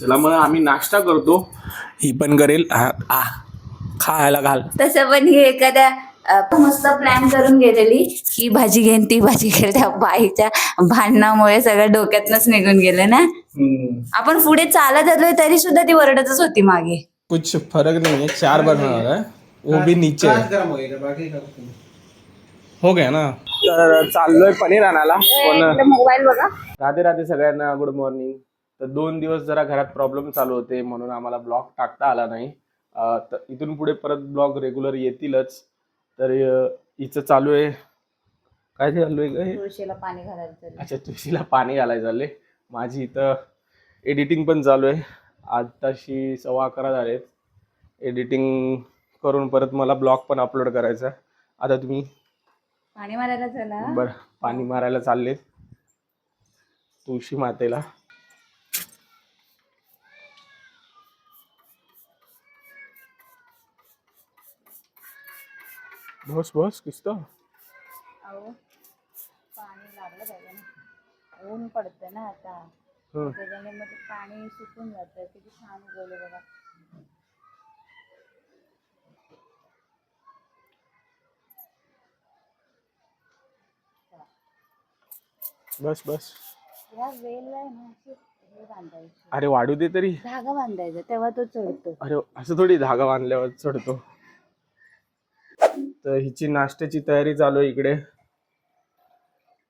चला मग आम्ही नाश्ता करतो. ही पण करेल. आ आ, खायला घाल. तसं पण ही एखाद्या अ, मस्त प्लॅन करून गेलेली. ही भाजी घेईन ती भाजी घेईल त्या बाईच्या भांडणामुळे सगळं डोक्यातनच निघून गेलं ना? आपण पुढे चालत आलोय तरी सुद्धा ती ओरडतच होती मागे. कुछ फर्क नहीं है चार है वो भी नीचे हो गया ना? तर चाललोय पनीर आणायला. पण मोबाईल बघा. राधे राधे सगळ्यांना गुड मॉर्निंग तर दोन दिवस जरा घरात प्रॉब्लेम चालू होते म्हणून आम्हाला ब्लॉग टाकता आला नाही. तर इथून पुढे परत ब्लॉग रेग्युलर येतीलच. तर हिचं चालू आहे. काय चालू आहे हे? तुळशीला पाणी घालायला चाललंय. अच्छा तुळशीला पाणी घालायचं चालले. माझी इथं एडिटिंग पण चालू आहे. आताशी सव्वा अकरा झालेत. एडिटिंग करून परत मला ब्लॉग पण अपलोड करायचा. आता तुम्ही? पाणी मारायला चला. बरं पाणी मारायला चाललेत. तुळशी मातेला. बस बस किस्त अहो पाणी लागलं पाहिजे ना ऊन पडतं ना आता. त्याच्याने मग ते पाणी सुकून जातं. किती छान उगवलं बघा. बस बस. या वेलला आहे ना अशी हे बांधायची. अरे वाढू दे तरी. धागा बांधायचा तेव्हा तो चढतो. अरे असं थोडी धागा बांधल्यावर चढतो. तर हिची नाश्त्याची तयारी चालू आहे इकडे.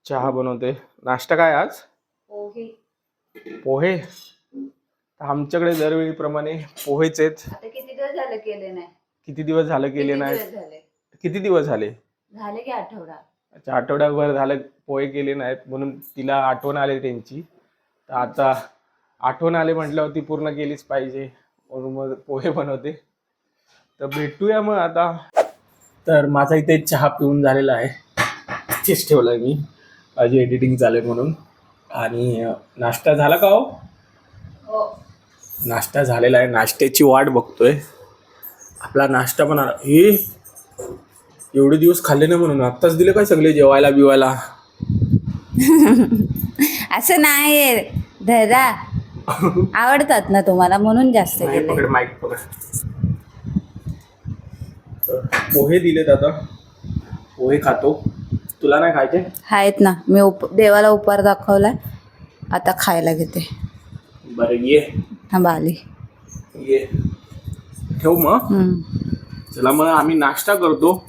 चहा बनवते. नाश्ता काय आज? पोहे. आमच्याकडे दरवेळीप्रमाणे पोहेच आहेत. किती दिवस झालं केले नाही? किती दिवस झालं केले नाही किती दिवस झाले? झाले की आठवडा? अच्छा आठवड्याभर झालं पोहे केले नाहीत म्हणून तिला आठवण आली त्यांची. तर आता आठवण आले म्हटल्यावर ती पूर्ण केलीच पाहिजे म्हणून मग पोहे बनवते. तर भेटूया मग आता. तर माझा इथे चहा पिऊन झालेला आहे. तेच ठेवलं मी. माझी एडिटिंग चालेल म्हणून. आणि नाश्ता झाला का हो? हो. नाश्ता झालेला आहे. नाश्त्याची वाट बघतोय. आपला नाश्ता पण आला. हे एवढे दिवस खाल्ले नाही म्हणून. आत्ताच दिले काय सगळे जेवायला बिवायला? असं नाही दादा आवडतात ना तुम्हाला? म्हणून जास्त माईक पकड. पोहे दिलेत आता. पोहे खातो. तुला नाही खायचे? आहेत ना. मी उप देवाला उपहार दाखवलाय. आता खायला घेते. बरं ये. थांबा आली. ये. ठेव मग? हम्म. चला मग आम्ही नाश्ता करतो.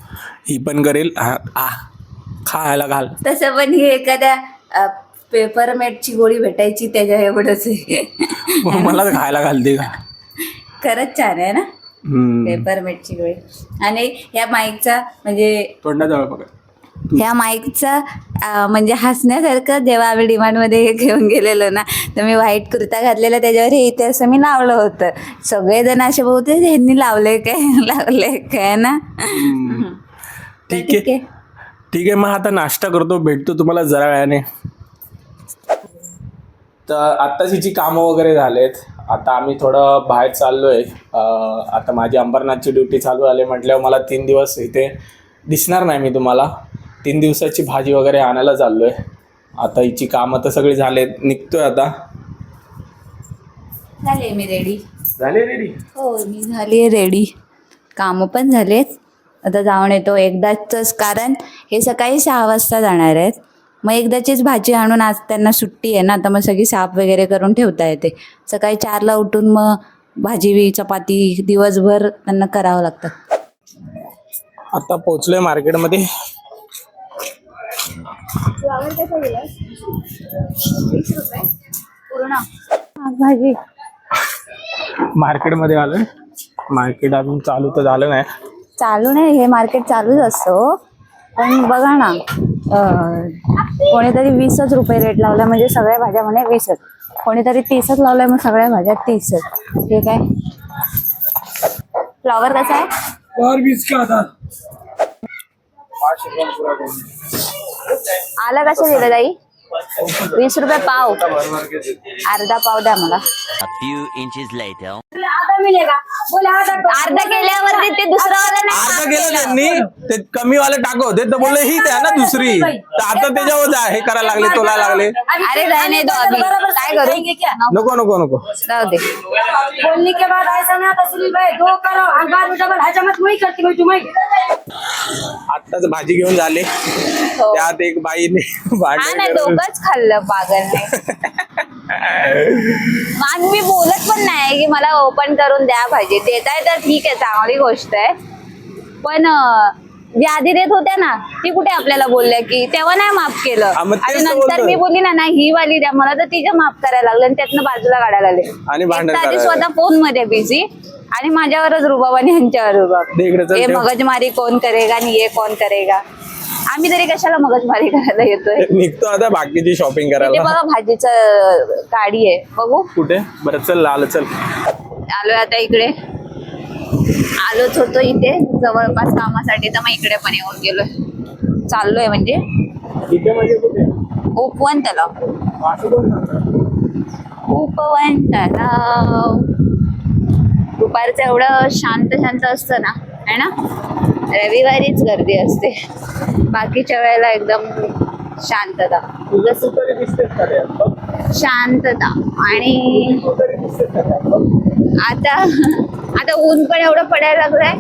ही पण करेल. आ आ, खायला घाल. तसं पण ही एखाद्या पेपरमेटची गोळी भेटायची त्याच्या एवढंच आहे. मग मला खायला घालते का? खरंच छान आहे ना. पेपरमेटची गोळी आणि ह्या माईकचा म्हणजे तोंडाजवळ पकड ह्या माईकचा म्हणजे हसण्यासारखं जेव्हा आम्ही डिमांडमध्ये हे घेऊन गेलेलो ना तर मी व्हाईट कुर्ता घातलेला त्याच्यावर हे इथे असं मी लावलं होतं. सगळेजण असे बहुते ह्यांनी लावले काय? लावले काय ना? ठीक आहे. ठीक आहे मग आता नाश्ता करतो भेटतो तुम्हाला जरा वेळाने. तर आत्ताच हिची कामं वगैरे झालेत. आता आम्ही थोडं बाहेर चाललोय. अं, आता माझी अंबरनाथची ड्युटी चालू आली म्हटल्यावर मला तीन दिवस इथे दिसणार नाही मी तुम्हाला. तीन दिवसाची भाजी वगैरे आणायला चाललोय. आता हिची कामं तर सगळी झालेत निघतोय आता. झाले मी रेडी झाले रेडी हो मी झाली आहे रेडी कामं पण झालेत. आता जाऊन येतो एकदाच कारण हे सकाळी सहा वाजता जाणार आहेत. मग एकदाचीच भाजी आणून आज त्यांना सुट्टी आहे ना तर मग सगळी साफ वगैरे करून ठेवता येते. सकाळी चारला उठून मग भाजी चपाती दिवसभर त्यांना करावं लागतं. आता पोचलोय मार्केटमध्ये. भाजी. मार्केटमध्ये आलोय. मार्केट अजून चालू तर झालं नाही. चालू नाही हे मार्केट चालूच असतो पण बघा ना अं, कोणीतरी वीसच रुपये रेट लावला म्हणजे सगळ्या भाज्या म्हणे वीसच. कोणीतरी तीसच लावलाय मग सगळ्या भाज्या तीसच. ठीक आहे? फ्लॉवर कसा आहे? और बीस का था आला कशा दिलं ताई? वीस रुपये पाव. अर्धा पाव द्या मला. A few inches later. अर्धा केल्यावरती ते दुसरं वाला आता गेलं. त्यांनी ते कमी वाले टाकत होते तर बोलले ही द्या ना दुसरी. तर आता त्याच्यावर जा हे करायला लागले तोला लागले. अरे दो. अभी काय करू? नको नको नको. राहू दे. बोलने के बाद ऐसा ना था सुनील भाई दो करो और बाद में डबल हजामत वही करती मैं तुम्हें. आत्ताच भाजी घेऊन झाले. हो. त्यात एक बाईने हा नाही दोघंच खाल्लं पागल मग मी बोलत पण नाही की मला ओपन करून द्या भाजी देताय तर ठीक आहे चांगली गोष्ट आहे. पण जी आधी देत होत्या ना ती कुठे आपल्याला बोलल्या की तेव्हा नाही माफ केलं. हा, मग तेच आणि तर नंतर बोलतोय. मी बोलली ना नाही ही वाली द्या. मला तर तिचं माफ करायला लागलं आणि त्यातनं बाजूला काढायला लागले. आणि भांडण एक तर आधी करायला स्वतः फोनमध्ये बिझी आणि माझ्यावरच रुबाब आणि यांच्यावर रुबाब. दे इकडे चल हे ठेव. मगजमारी कोण करेगा आणि हे कोण करेगा? आम्ही तरी कशाला मगजमारी करायला येतोय? निघतो आता बाकीची शॉपिंग करायला. बघा भाजीचं गाडी आहे. बघू. कुठे? बरं चल लाल चल. आलोय आता इकडे. आलोच होतो इथे जवळपास कामासाठी तर मग इकडे पण येऊन गेलोय. चाललोय म्हणजे. इथे म्हणजे कुठे? उपवन तलाव? उपवन तलाव दुपारचं एवढं शांत शांत असतं ना है ना? रविवारीच गर्दी असते. बाकीच्या वेळेला एकदम शांतता. शांतता. आणि. आता आता ऊन पण एवढं पडायला लागलंय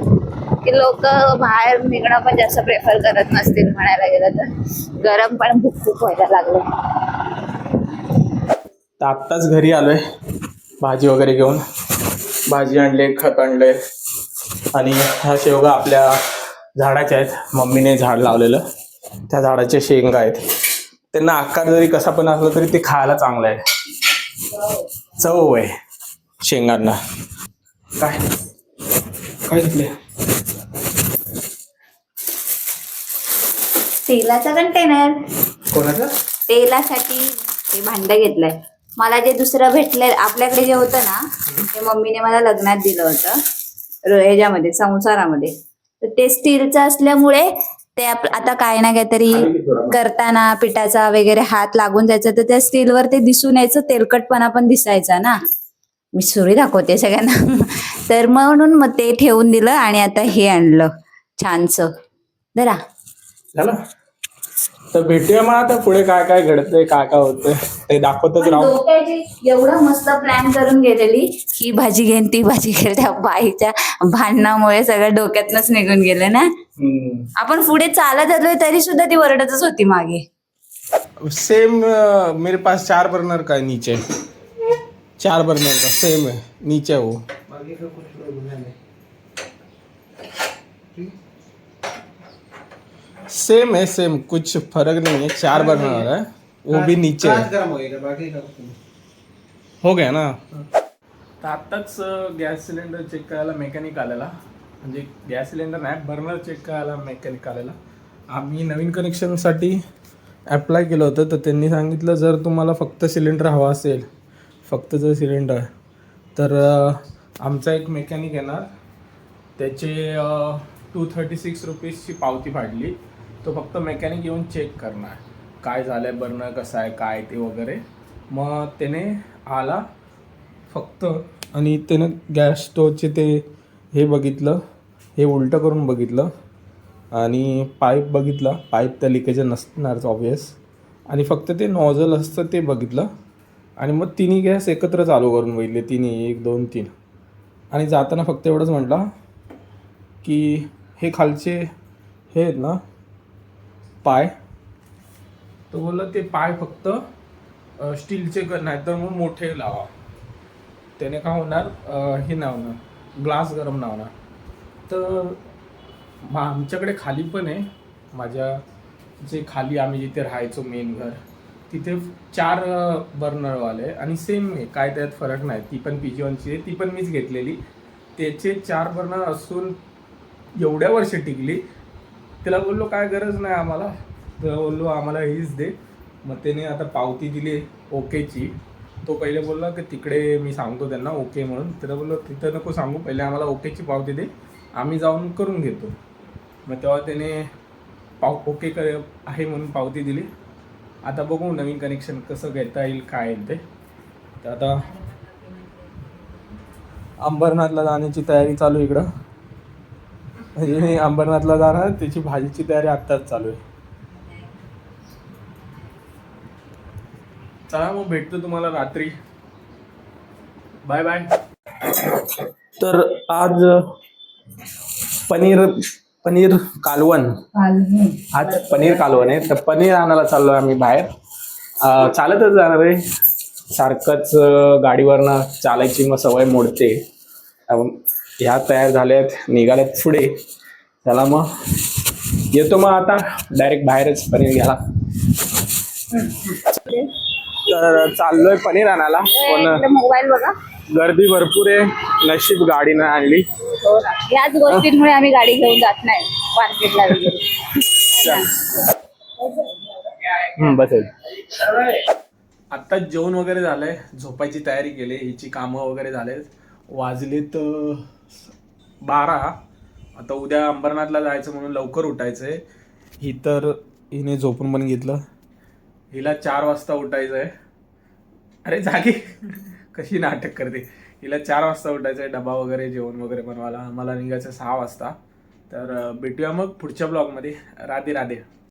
की लोक बाहेर निघणं पण जास्त प्रेफर करत नसतील म्हणायला गेलं तर. गरम पण खूप खूप व्हायला लागलं तर आत्ताच घरी आलोय भाजी वगैरे घेऊन. भाजी आणले खत आणले आणि ह्या शेवगा आपल्या झाडाच्या आहेत. मम्मीने झाड लावलेलं. त्या झाडाच्या शेंगा आहेत. त्यांना आकार जरी कसा पण असला तरी ते खायला चांगलं आहे. चव आहे शेंगांना. काय? काय घेतले तेलाचा कंटेनर कोणाचं? तेलासाठी हे भांड घेतलंय. मला जे दुसरं भेटलंय आपल्याकडे जे होतं ना ते मम्मीने मला लग्नात दिलं होतं. ह्याच्यामध्ये संसारामध्ये. तर ते स्टीलचं असल्यामुळे ते आप- आता काय ना काहीतरी करताना पिठाचा वगैरे हात लागून जायचा तर त्या स्टीलवर ते दिसून यायचं तेलकटपणा पण दिसायचा ना. मी सुरी दाखवते सगळ्यांना. तर म्हणून मग ते ठेवून दिलं आणि आता हे आणलं छानसं. झालं? तर भेटूया मग आता पुढे काय काय घडतंय काय काय होतंय. ते दाखवतच पण राहू. डोक्याची एवढं मस्त प्लॅन करून गेलेली ही भाजी घेईन ती भाजी घेईल त्या बाईच्या भांडणामुळे सगळं डोक्यातनच निघून गेलं ना. हम्म. आपण पुढे चालत आलोय तरी सुद्धा ती वरडतच होती मागे. सेम मेरे पास चार बर्नर का है नीचे? चार बर्नर का? सेम है नीचे है. वो सेम है सेम कुछ फर्क नहीं है। चार बर्नर है। वो भी नीचे है। हो गया ना? तर आत्ताच गॅस सिलेंडर चेक करायला मेकॅनिक आलेला. म्हणजे गॅस सिलेंडर नाही बर्नर चेक करायला मेकॅनिक आलेला. आम्ही नवीन कनेक्शनसाठी ॲप्लाय केलं होतं तर त्यांनी सांगितलं जर तुम्हाला फक्त सिलेंडर हवा असेल फक्त जर सिलेंडर तर आमचा एक मेकॅनिक येणार. त्याचे टू थर्टी सिक्स रुपीजची पावती फाडली तो फक्त मेकॅनिक येऊन चेक करणार. काय झालं आहे बर्नर कसं आहे काय ते वगैरे. मग त्याने आला फक्त आणि त्यानं गॅस स्टोवचे ते हे बघितलं हे उलटं करून बघितलं आणि पाईप बघितला. पाईप त्या लिकेज नसणारच ऑब्वियस आणि फक्त ते नॉझल असतं ते बघितलं. आणि मग तिन्ही गॅस एकत्र चालू करून बघितले तिन्ही एक दोन तीन. आणि जाताना फक्त एवढंच म्हटलं की हे खालचे हे आहेत ना पाय. तो बोलला ते पाय फक्त स्टीलचे कर नाही तर मग मोठे लावा. त्याने काय होणार हे नावणार ग्लास गरम नावणार तर मग आमच्याकडे खाली पण आहे. माझ्या जे खाली आम्ही जिथे राहायचो मेन घर तिथे चार बर्नरवाले आणि सेम आहे काय त्यात फरक नाही. ती पण पी जी वनची आहे ती पण मीच घेतलेली. त्याचे चार बर्नर असून एवढ्या वर्ष टिकली त्याला बोललो काय गरज नाही आम्हाला. त्याला बोललो आम्हाला हीच दे. मग त्याने आता पावती दिली ओकेची. तो पहिले बोलला की तिकडे मी सांगतो त्यांना ओके म्हणून. त्याला बोललो तिथं नको सांगू पहिले आम्हाला ओकेची पावती दे आम्ही जाऊन करून घेतो. मग तेव्हा त्याने पाव ओके कर आहे म्हणून पावती दिली. आता बघू नवीन कनेक्शन कसं घेता येईल काय येईल ते. तर आता अंबरनाथला जाण्याची तयारी चालू इकडं. म्हणजे मी अंबरनाथला जाणार त्याची भाजीची तयारी आत्ताच चालू आहे. चला मग भेटतो तुम्हाला रात्री. Bye bye. तर आज पनीर पनीर कालवण. आज पनीर कालवण आहे. तर पनीर आणायला चाललो आम्ही बाहेर. अं, चालतच जाणार आहे. सारखंच गाडीवरनं चालायची मग सवय मोडते. ह्या तयार झाल्यात निघाल्यात पुढे. चला मग. येतो मग आता. डायरेक्ट बाहेरच पनीर घ्यायला. तर चाललोय पनीर आणायला. पण मोबाईल बघा. गर्दी भरपूर आहे. नशीब गाडीनं आणली. याच गोष्टींमुळे आम्ही गाडी घेऊन जात नाही. मार्केटला बसेल. आत्ता जेवण वगैरे झालंय. झोपायची तयारी केली. हिची कामं वगैरे झाले वाजलेत बारा. आता उद्या अंबरनाथला जायचं म्हणून लवकर उठायचंय. ही तर हिने झोपून पण घेतलं. हिला चार वाजता उठायचं आहे अरे जागे. कशी नाटक करते. हिला चार वाजता उठायचं आहे डबा वगैरे जेवण वगैरे बनवायला. मला निघायचं सहा वाजता. तर भेटूया मग पुढच्या ब्लॉगमध्ये. राधे राधे.